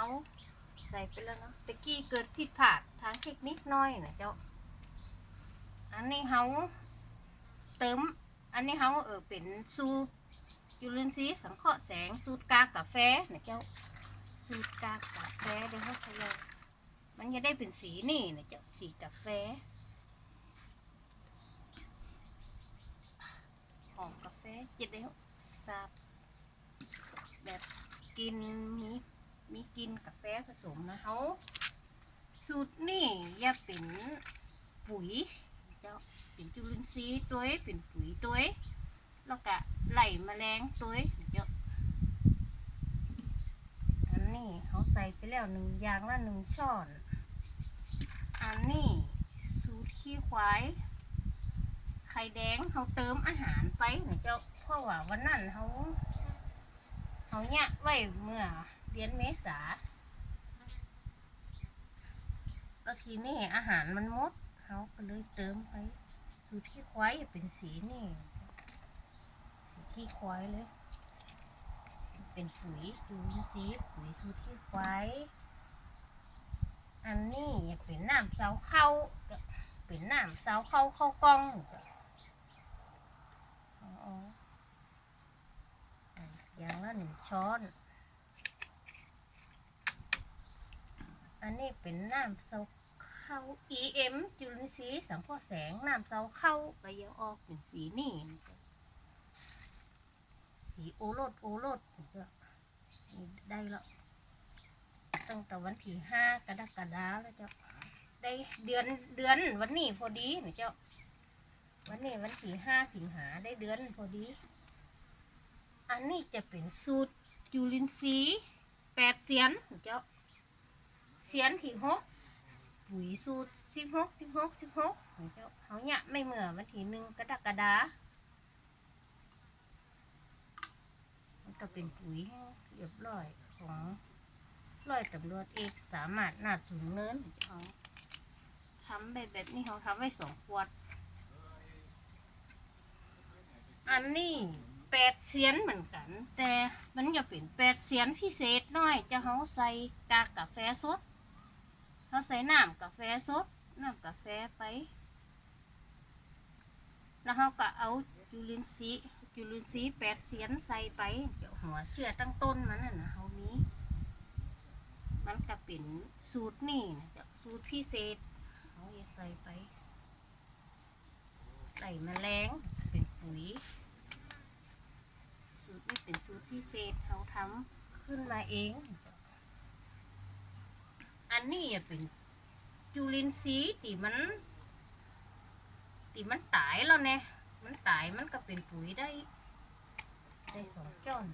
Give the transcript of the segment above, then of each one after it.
าใส่ไปแล้วเนาะตะกี้เกิดผิดพลาดทางเทคนิคน้อยนะเจ้า อันนี้เฮาเติม อันนี้เฮาเออเป็นสูตรจุลินทรีย์สังเคราะห์แสงสูตรกากาแฟนะเจ้า สูตรกากาแฟเดี๋ยวเขาขยายมันจะได้เป็นสีนี่นะเจ้าสีกาแฟหอมกาแฟจะได้ซาบแบบกินมี มีกินกาแฟผสมนะเขาสูตรนี่อย่าเป็นปุ๋ยเจ้าเป็นจุลินทรีย์ตัวเป็นปุ๋ยตัวแล้วก็ไหลแมลงตัวเองเจ้าอันนี้เขาใส่ไปแล้วหนึ่งอย่างละหนึ่งช้อน อันนี้สูตรขี้ควายไข่แดงเขาเติมอาหารไปนะเจ้าเพราะว่าวันนั้นเขาเขาเนี่ยไว้เมื่อ เดือนเมษาแล้วทีนี้อาหารมันหมดเขาก็เลยเติมไปสูตรขี้ควายเป็นสีนี่ สีขี้ควายเลย เป็นปุ๋ยดูนี่สิปุ๋ยสูตรขี้ควายอันนี้เป็นน้ำเสาเข้าเป็นน้ำเสาเข้าเข้ากล้องอย่างละหนึ่งช้อน อันนี้เป็นน้ำเสาเข้า EM จุลินทรีย์สังเคราะห์แสงน้ำเสาเข้าไปยังออกเป็นสีนี่ สีโอรสโอรสได้แล้วตั้งแต่วันที่ห้ากรกฎาแล้วเจ้าได้เดือนเดือนวันนี้พอดีนะเจ้า วันนี้วันที่ห้าสิงหาได้เดือนพอดี อันนี้จะเป็นสูตรจุลินทรีย์แปดเสียนเจ้า เสียนที่หกปุ๋ยสูตรสิบหกสิบหกสิบหกเขาเนี่ยไม่เหมือนวันที่หนึ่งกระดากฎามันก็เป็นปุ๋ยเรียบร้อยของร้อยตำรวจเอกสามารถนาสูงเนินเขาทำแบบแบบนี้เขาทำไว้สองขวด อันนี้แปดเสียนเหมือนกัน แต่มันจะเป็นแปดเสียนพิเศษหน่อย จะเขาใส่กากกาแฟสด เขาใส่น้ำกาแฟสดน้ำกาแฟไป แล้วเขาก็เอาจุลินทรีย์จุลินทรีย์แปดเสียนใส่ไปเดี๋ยวหัวเชื่อตั้งต้นมันน่ะนะเขามีมันก็เป็นสูตรนี่นะสูตรพิเศษเขาใส่ไปไล่แมลงเป็นปุ๋ยสูตรนี้เป็นสูตรพิเศษเขาทำขึ้นมาเอง อันนี้อะเป็นจุลินทรีย์ที่มันที่มันตายแล้วเนี่ยมันตายมันก็เป็นปุ๋ยได้ ได้สองจ้อน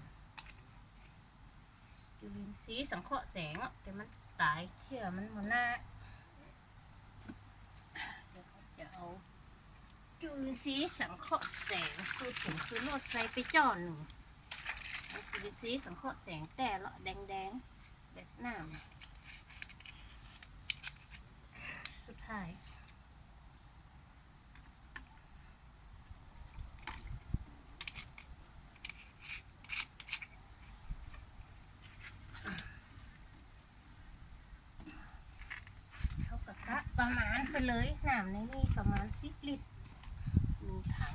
จุลินทรีย์สังเคราะห์แสงอะแต่มันตายเชื่อมันมันน่าเดี๋ยวเขาจะเอาจุลินทรีย์สังเคราะห์แสงสูตรผงคือโนดใส่ไปจ้อนหนึ่งจุลินทรีย์สังเคราะห์แสงแต่ละแดงแดงๆแบบหน้ามัน สุดท้ายเขากระทะประมาณไปเลยน้ำในนี้ประมาณสิบลิตรหนึ่งถัง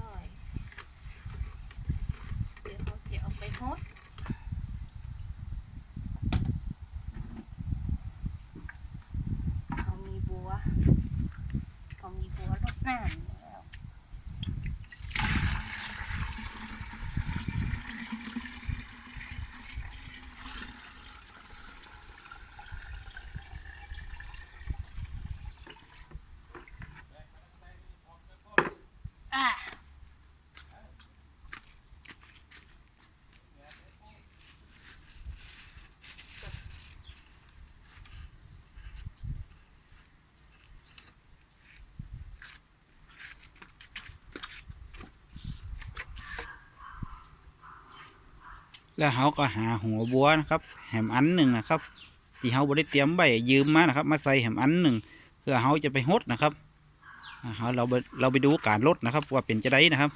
ร้อยเดี๋ยวเขาจะเอาไปฮดเขามีบัวเขามี บัวรดน้ำ แล้วเขาก็หาหัวบัวนะครับแหมอันหนึ่งนะครับ ที่เขาบได้เตรียมไว้ยืมมานะครับ มาใส่แหมอันหนึ่งเพื่อเขาจะไปฮดนะครับอ่าเฮาเราไปเราไปดูการลดนะครับว่าเป็นจะได้นะครับ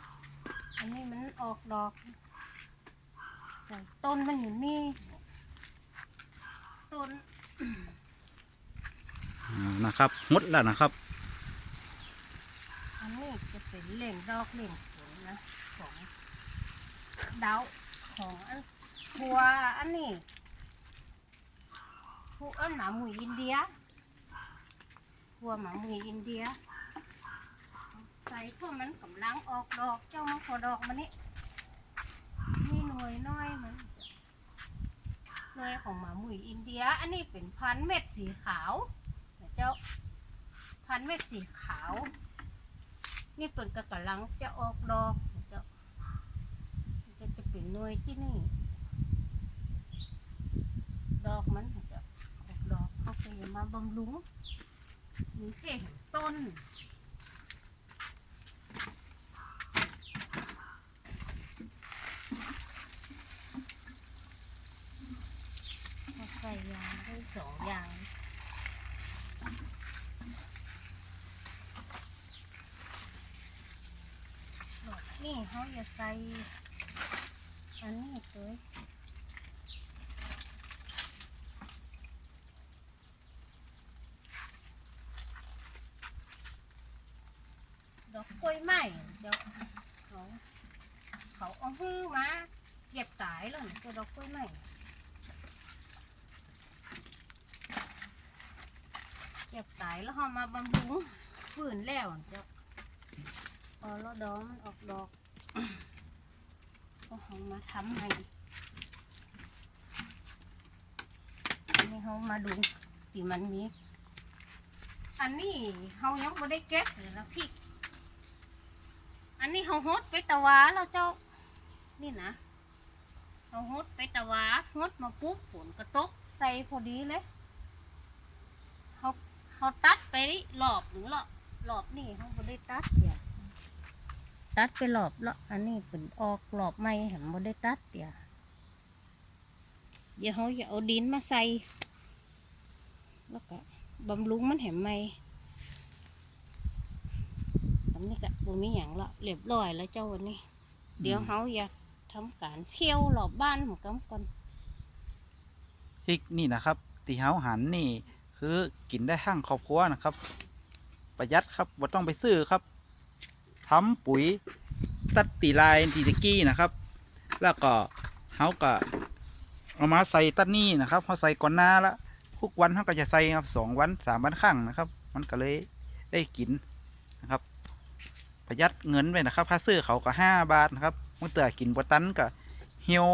อันนี้มันออกดอกใส่ต้นมันอยู่นี่ต้นอ่านะครับหมดแล้วนะครับ อันนี้จะเป็นเหล่งดอกเหล่งผลนะของดาวของอัน ทัวอันนี้ผู้อันหมาหมุยอินเดียทัวหมาหมุยอินเดีย ใส่พวกมันกำลังออกดอกเจ้ามาขอดอกมันนี่นี่หน่วยน้อยมันหน่วยของหมาหมุยอินเดีย อันนี้เป็นพันธุ์เม็ดสีขาวเจ้าพันธุ์เม็ดสีขาว นี่เปิดกระลังจะออกดอกเจ้าจะจะเป็นหน่วยที่นี่ ดอกมันจะออกดอกเขาไปมาบำรุงมีแค่ต้นใส่ยางได้สองยางนี่เขาจะใส่อันนี้ตัวดอกกล้ว ไม้เดี๋ยวเขาเขาเอาฮื้อมาเก็บสายแล้วตัวดอกกล้วยไม้เก็บสายแล้วเอามาบำรุงฝืนแล้วเจ้าพอแล้วดอกมันออกดอกก็เอามาทำให้อันนี้เขามาดูที่มันมีอันนี้เขายังไม่ได้เก็บเลยนะพี่ อันนี้เขาฮดไปตะวาแล้วเจ้า นี่นะเขาฮดไปตะวาฮดมาปุ๊บฝนกระตกใส่พอดีเลยเขาเขาตัดไปหลอบหรือหลอบหลอบนี่เขาบ่ได้ตัดเดียวตัดไปหลอบแล้วอันนี้เป็นออกหลอบไม่เห็นบ่ได้ตัดเดียวเดี๋ยวเขาจะเอาดินมาใส่แล้วก็บำรุงมันเห็นไหม อันนี้ก็บ่มีอย่างละเรียบร้อยแล้วเจ้าวันนี้ เดี๋ยวเขาอยากทำการเที่ยวหลอบบ้านของกำก่อนพริกนี่นะครับตีเฮาหันนี่ คือกินได้ทั้งครอบครัวนะครับ ประหยัดครับว่าต้องไปซื้อครับทำปุ๋ยตัดตีลายตีตะกี้นะครับ แล้วก็เฮาก็เอามาใส่ตัดนี่นะครับเขาใส่ก่อนหน้าละทุกวันเขาก็จะใส่ครับสองวันสามวันครั้งนะครับ มันก็เลยได้กินนะครับ ประหยัดเงินไปนะครับผ้าเสื้อเขาก็ห้าบาทนะครับมื่อเตือกินบตันก็เหี่ยว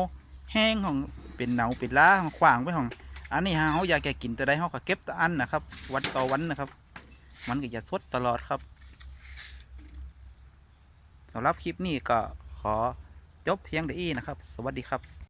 แห้งของเป็นเหนาเป็นล้าของขวางไปของ อันนี้ฮะเขาอยากแกกินแต่ได้เขาก็เก็บแต่อันนะครับ วันต่อวันนะครับ มันก็จะสดตลอดครับสำหรับคลิปนี้ก็ขอจบเพียงเดียวนี้นะครับ สวัสดีครับ